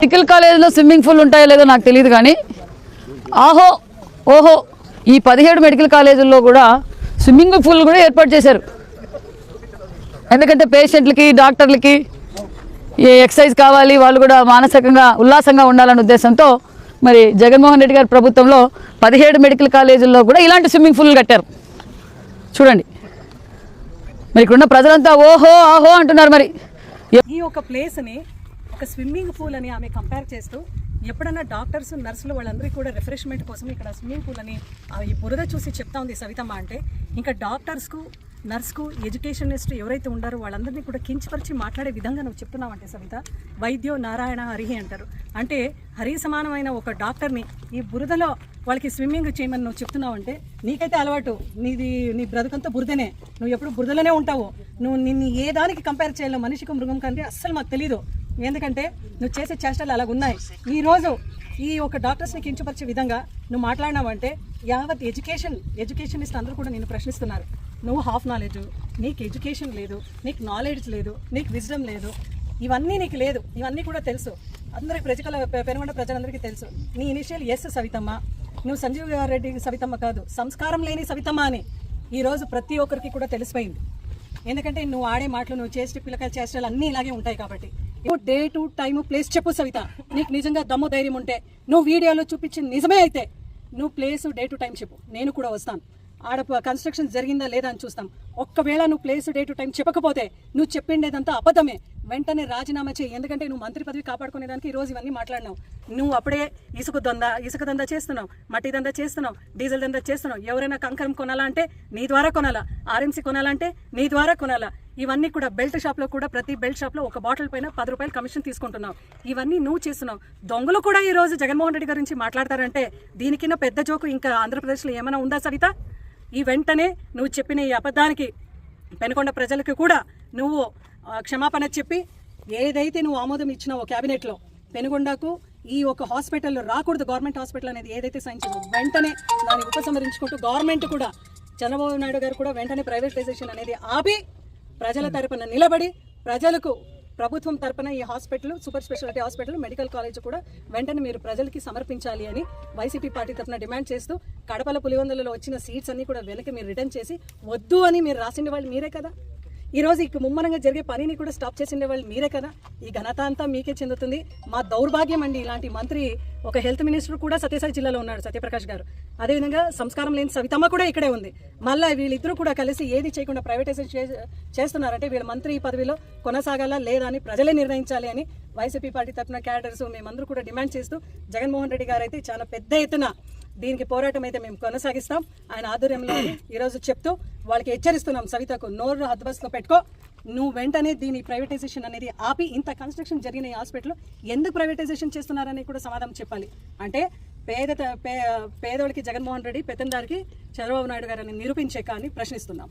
Medical కాలేజీలో swimming pool ఉంటాయో లేదో నాకు తెలియదు కానీ ఆహో ఓహో ఈ పదిహేడు మెడికల్ కాలేజీల్లో కూడా స్విమ్మింగ్ పూల్ కూడా ఏర్పాటు చేశారు. ఎందుకంటే పేషెంట్లకి డాక్టర్లకి ఏ ఎక్సర్సైజ్ కావాలి వాళ్ళు కూడా మానసికంగా ఉల్లాసంగా ఉండాలనే ఉద్దేశంతో మరి జగన్మోహన్ రెడ్డి గారి ప్రభుత్వంలో పదిహేడు మెడికల్ కాలేజీల్లో కూడా ఇలాంటి స్విమ్మింగ్ పూల్ కట్టారు. చూడండి. మరి ఇక్కడున్న ప్రజలంతా ఓహో ఆహో అంటున్నారు మరి. ఈ ఒక ప్లేస్ని ఒక స్విమ్మింగ్ పూల్ అని ఆమె కంపేర్ చేస్తూ ఎప్పుడన్నా డాక్టర్స్ నర్సులు వాళ్ళందరికీ కూడా రిఫ్రెష్మెంట్ కోసం ఇక్కడ స్విమ్మింగ్ పూల్ అని ఈ బురద చూసి చెప్తా ఉంది సవితమ్మ అంటే. ఇంకా డాక్టర్స్కు నర్స్కు ఎడ్యుకేషనిస్ట్ ఎవరైతే ఉండారో వాళ్ళందరినీ కూడా కించపరిచి మాట్లాడే విధంగా నువ్వు చెప్తున్నావంటే సవిత వైద్యో నారాయణ హరిహి అంటారు. అంటే హరి సమానమైన ఒక డాక్టర్ని ఈ బురదలో వాళ్ళకి స్విమ్మింగ్ చేయమని నువ్వు చెప్తున్నావంటే నీకైతే అలవాటు. నీది నీ బ్రతుకంతా బురదనే. నువ్వు ఎప్పుడు బురదలోనే ఉంటావు. నువ్వు నిన్ను ఏ దానికి కంపేర్ చేయాలో మనిషికి మృగం కంటే అస్సలు మాకు తెలియదు ఎందుకంటే నువ్వు చేసే చేష్టలు అలాగ ఉన్నాయి ఈ రోజు ఈ ఒక డాక్టర్స్ని కించపరిచే విధంగా నువ్వు మాట్లాడినావంటే యావత్ ఎడ్యుకేషన్ ఎడ్యుకేషనిస్ట్ అందరూ కూడా నేను ప్రశ్నిస్తున్నారు. నువ్వు హాఫ్ నాలెడ్జ్ నీకు ఎడ్యుకేషన్ లేదు నీకు నాలెడ్జ్ లేదు నీకు విజ్డమ్ లేదు. ఇవన్నీ నీకు లేదు. ఇవన్నీ కూడా తెలుసు. అందరికి ప్రజల పెనుగొండ ప్రజలందరికీ తెలుసు. నీ ఇనిషియల్ ఎస్ సవితమ్మ. నువ్వు సంజీవ్ రెడ్డి సవితమ్మ కాదు. సంస్కారం లేని సవితమ్మ అని ఈరోజు ప్రతి ఒక్కరికి కూడా తెలిసిపోయింది. ఎందుకంటే నువ్వు ఆడే మాటలు నువ్వు చేసే పిల్లకాయలు చేష్టలు అన్నీ ఇలాగే ఉంటాయి కాబట్టి. డే టు టైం ప్లేస్ చెప్పు సవిత. నీకు నిజంగా దమ్ము ధైర్యం ఉంటే నువ్వు వీడియోలో చూపించిన నిజమే అయితే నువ్వు ప్లేస్ డే టు టైం చెప్పు. నేను కూడా వస్తాను. ఆడ కన్స్ట్రక్షన్ జరిగిందా లేదా అని చూస్తాం. ఒక్కవేళ నువ్వు ప్లేస్ డే టు టైం చెప్పకపోతే నువ్వు చెప్పిండేదంతా అబద్ధమే. వెంటనే రాజీనామా చేయి. ఎందుకంటే నువ్వు మంత్రి పదవి కాపాడుకునేదానికి ఈ రోజు ఇవన్నీ మాట్లాడినావు. నువ్వు అప్పుడే ఇసుక దొంద ఇసుక దందా చేస్తున్నావు మట్టి దందా చేస్తున్నావు డీజిల్ దందా చేస్తున్నావు. ఎవరైనా కంకరం కొనాలా అంటే నీ ద్వారా కొనాలా? ఆర్ఎంసీ కొనాలంటే నీ ద్వారా కొనాలా? ఇవన్నీ కూడా బెల్ట్ షాప్లో కూడా ప్రతి బెల్ట్ షాప్లో ఒక బాటిల్ పైన పది రూపాయలు కమిషన్ తీసుకుంటున్నావు. ఇవన్నీ నువ్వు చేస్తున్నావు. దొంగలు కూడా ఈ రోజు జగన్మోహన్ రెడ్డి గురించి మాట్లాడతారంటే దీనికిన్న పెద్ద జోకు ఇంకా ఆంధ్రప్రదేశ్లో ఏమైనా ఉందా సవిత? ఈ వెంటనే నువ్వు చెప్పిన ఈ అబద్ధానికి పెనుకొండ ప్రజలకు కూడా నువ్వు క్షమాపణ చెప్పి ఏదైతే నువ్వు ఆమోదం ఇచ్చినావో క్యాబినెట్లో పెనుగొండకు ఈ ఒక హాస్పిటల్ రాకూడదు గవర్నమెంట్ హాస్పిటల్ అనేది ఏదైతే సైన్ చేసిందో వెంటనే దాన్ని ఉపసంహరించుకుంటూ గవర్నమెంట్ కూడా చంద్రబాబు నాయుడు గారు కూడా వెంటనే ప్రైవేటైజేషన్ అనేది ఆపి ప్రజల తరపున నిలబడి ప్రజలకు ప్రభుత్వం తరపున ఈ hospital super speciality hospital medical college కూడా వెంటనే మీరు ప్రజలకి సమర్పించాలి అని వైసీపీ పార్టీ తరపున డిమాండ్ చేస్తూ కడపల పులివందలలో వచ్చిన సీట్స్ అన్ని కూడా వెనక్కి మీరు రిటర్న్ చేసి వద్దు అని మీరు రాసిన వాళ్ళు మీరే కదా. ఈ రోజు ఇక ముమ్మరంగా జరిగే పనిని కూడా స్టాప్ చేసిండే వాళ్ళు మీరే కదా. ఈ ఘనత అంతా మీకే చెందుతుంది. మా దౌర్భాగ్యం అండి ఇలాంటి మంత్రి ఒక హెల్త్ మినిస్టర్ కూడా సత్యసాయి జిల్లాలో ఉన్నాడు సత్యప్రకాష్ గారు. అదేవిధంగా సంస్కారం లేని సవితమ్మ కూడా ఇక్కడే ఉంది. మళ్ళీ వీళ్ళిద్దరూ కూడా కలిసి ఏది చేయకుండా ప్రైవేటైజేషన్ చే- చేస్తున్నారంటే వీళ్ళ మంత్రి పదవిలో కొనసాగాలా లేదా అని ప్రజలే నిర్ణయించాలి అని వైసీపీ పార్టీ తరఫున క్యాడర్స్ మేమందరూ కూడా డిమాండ్ చేస్తూ జగన్మోహన్ రెడ్డి గారు అయితే చాలా పెద్ద ఎత్తున దీనికి పోరాటం అయితే మేము కొనసాగిస్తాం. ఆయన ఆధ్వర్యంలో ఈరోజు చెప్తూ వాళ్ళకి హెచ్చరిస్తున్నాం. సవితకు నోరు హద్బస్లో పెట్టుకో. నువ్వు వెంటనే దీని ప్రైవేటైజేషన్ అనేది ఆపి ఇంత కన్స్ట్రక్షన్ జరిగిన ఈ హాస్పిటల్ ఎందుకు ప్రైవేటైజేషన్ చేస్తున్నారని కూడా సమాధానం చెప్పాలి. అంటే పేద పే పేదోడికి జగన్మోహన్ రెడ్డి పెత్తందారికి చంద్రబాబు నాయుడు గారిని నిరూపించే కానీ ప్రశ్నిస్తున్నాం.